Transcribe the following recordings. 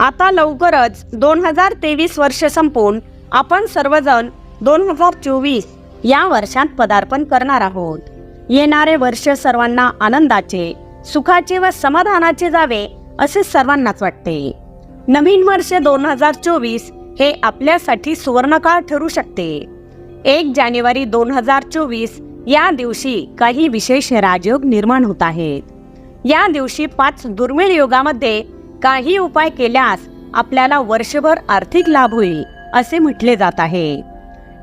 आता लवकरच दोन हजार तेवीस वर्ष संपून आपण सर्वजण दोन हजार चोवीस या वर्षात पदार्पण करणार आहोत. येणारे वर्ष सर्वांना आनंदाचे सुखाचे व समाधानाचे जावे असे सर्वांनाच वाटते. नवीन वर्ष दोन हजार चोवीस हे आपल्यासाठी सुवर्णकाळ ठरू शकते. एक जानेवारी दोन हजार चोवीस या दिवशी काही विशेष राजयोग निर्माण होत आहेत. या दिवशी पाच दुर्मिळ योगामध्ये काही उपाय केल्यास आपल्याला वर्षभर आर्थिक लाभ होईल असे म्हटले जात आहे.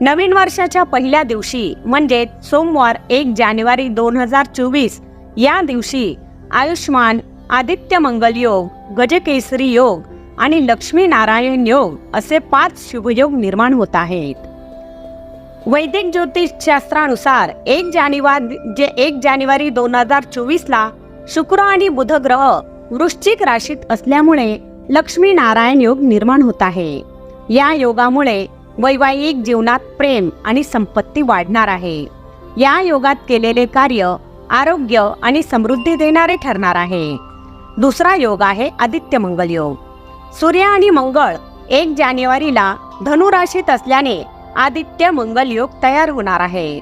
नवीन वर्षाच्या पहिल्या दिवशी म्हणजे सोमवार एक जानेवारी दोन हजार चोवीस या दिवशी आयुष्मान आदित्य मंगल योग गजकेसरी योग आणि लक्ष्मी नारायण योग असे पाच शुभयोग निर्माण होत आहेत. वैदिक ज्योतिष शास्त्रानुसार एक जानेवारी जे एक जानेवारी दोन हजार चोवीसला शुक्र आणि बुध ग्रह वृश्चिक राशीत असल्यामुळे लक्ष्मी नारायण योग निर्माण होत आहे. या योगामुळे वैवाहिक जीवनात प्रेम आणि संपत्ती वाढणार आहे. या योगात केलेले कार्य आरोग्य आणि समृद्धी देणारे ठरणार आहे. दुसरा योग आहे आदित्य मंगल योग. सूर्य आणि मंगळ एक जानेवारीला धनु राशीत असल्याने आदित्य मंगल योग तयार होणार आहे.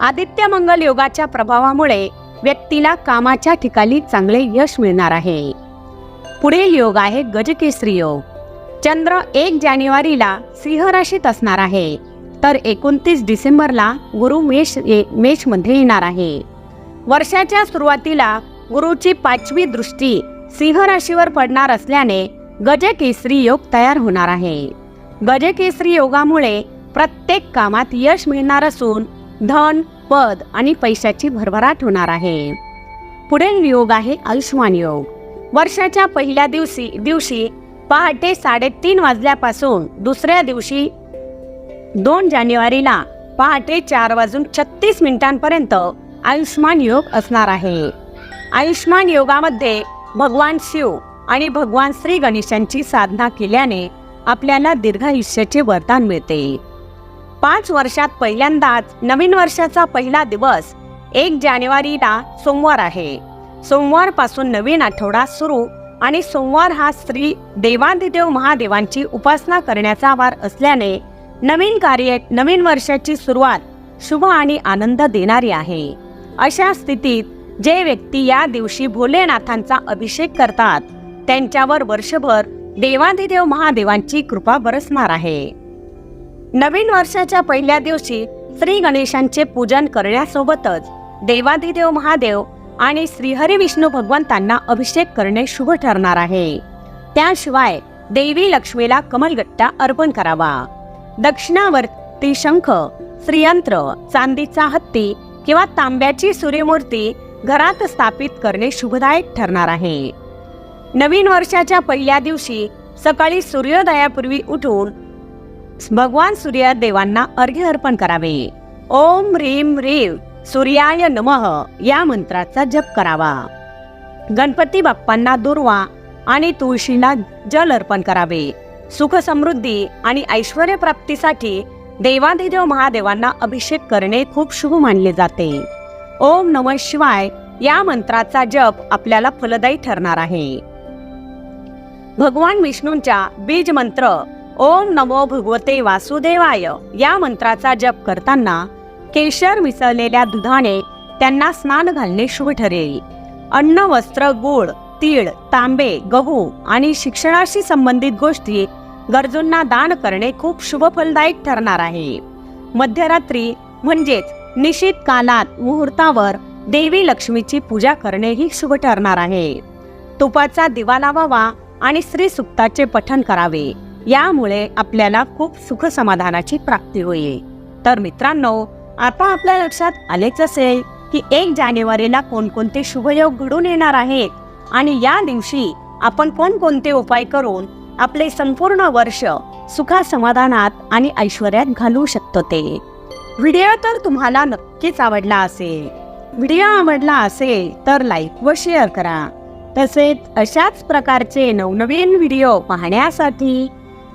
आदित्य मंगल योगाच्या प्रभावामुळे व्यक्तीला कामाच्या ठिकाणी चांगले यश मिळणार आहे. पुढील योग आहे गजकेसरी योग. चंद्र एक जानेवारीला सिंह राशीत असणार आहे. तर एकोणतीस डिसेंबरला गुरु मेष ये- मेषमध्ये येणार आहे. वर्षाच्या सुरुवातीला गुरुची पाचवी दृष्टी सिंह राशीवर पडणार असल्याने गजकेसरी योग तयार होणार आहे. गजकेसरी योगामुळे प्रत्येक कामात यश मिळणार असून धन पद आणि पैशाची भरभराट होणार आहे. पुढील योग आहे आयुष्मान योग वर्षाच्या पहिल्या दिवशी दिवशी पहाटे साडेतीन वाजल्यापासून दुसऱ्या दिवशी दोन जानेवारीला पहाटे चार वाजून छत्तीस मिनिटांपर्यंत आयुष्मान योग असणार आहे. आयुष्मान योगामध्ये भगवान शिव आणि भगवान श्री गणेशांची साधना केल्याने आपल्याला दीर्घायुष्याचे वरदान मिळते. पाच वर्षात पहिल्यांदाच नवीन वर्षाचा पहिला दिवस एक जानेवारीला सोमवार आहे. सोमवारपासून नवीन आठवडा सुरू आणि सोमवार हा स्त्री देवादिदेव महादेवांची उपासना करण्याचा वार असल्याने नवीन कार्य नवीन वर्षाची सुरुवात शुभ आणि आनंद देणारी आहे. अशा स्थितीत जे व्यक्ती या दिवशी भोलेनाथांचा अभिषेक करतात त्यांच्यावर वर्षभर देवाधिदेव महादेवांची कृपा बरसणार आहे. नवीन वर्षाच्या पहिल्या दिवशी श्री गणेशांचे पूजन करण्यासोबतच देवादिदेव महादेव आणि श्रीहरी विष्णू भगवंतांना अभिषेक करणे शुभ ठरणार आहे. त्याशिवाय देवी लक्ष्मीला कमलगट्टा अर्पण करावा. दक्षिणावर्ती शंख श्रीयंत्र चांदीचा हत्ती किंवा तांब्याची सूर्यमूर्ती घरात स्थापित करणे शुभदायक ठरणार आहे. नवीन वर्षाच्या पहिल्या दिवशी सकाळी सूर्योदयापूर्वी उठून भगवान सूर्य देवांना अर्घ्य अर्पण करावे. ओम रीम ह्रीव सूर्याय नमः या मंत्राचा जप करावा. गणपती बाप्पांना दुर्वा आणि तुळशीला जल अर्पण करावे. सुख समृद्धी आणि ऐश्वर प्राप्तीसाठी देवाधिदेव महादेवांना अभिषेक करणे खूप शुभ मानले जाते. ओम नम शिवाय या मंत्राचा जप आपल्याला फलदायी ठरणार आहे. भगवान विष्णूंच्या बीज मंत्र ओम नमो भगवते वासुदेवाय. या मंत्राचा जप करताना केशर मिसळलेल्या दुधाने त्यांना स्नान घालणे शुभ ठरेल. अन्न वस्त्र गुळ तीळ तांबे गहू आणि शिक्षणाशी संबंधित गोष्टी गरजूंना दान करणे खूप शुभ फलदायक ठरणार आहे. मध्यरात्री म्हणजेच निश्चित कालात मुहूर्तावर देवी लक्ष्मीची पूजा करणेही शुभ ठरणार आहे. तुपाचा दिवा लावावा आणि श्री सुक्ताचे पठण करावे. यामुळे आपल्याला खूप सुख समाधानाची प्राप्ती होईल. तर मित्रांनो आता आपल्या लक्षात आलेच असेल की एक जानेवारीला कोणकोणते शुभयोग घडून येणार आहेत आणि या दिवशी आपण कोणकोणते उपाय करून आपले संपूर्ण वर्ष सुखा समाधानात आणि ऐश्वर्यात घालवू शकतो ते. व्हिडिओ तर तुम्हाला नक्कीच आवडला असेल. व्हिडिओ आवडला असेल तर लाईक व शेअर करा. तसेच अशाच प्रकारचे नवनवीन व्हिडिओ पाहण्यासाठी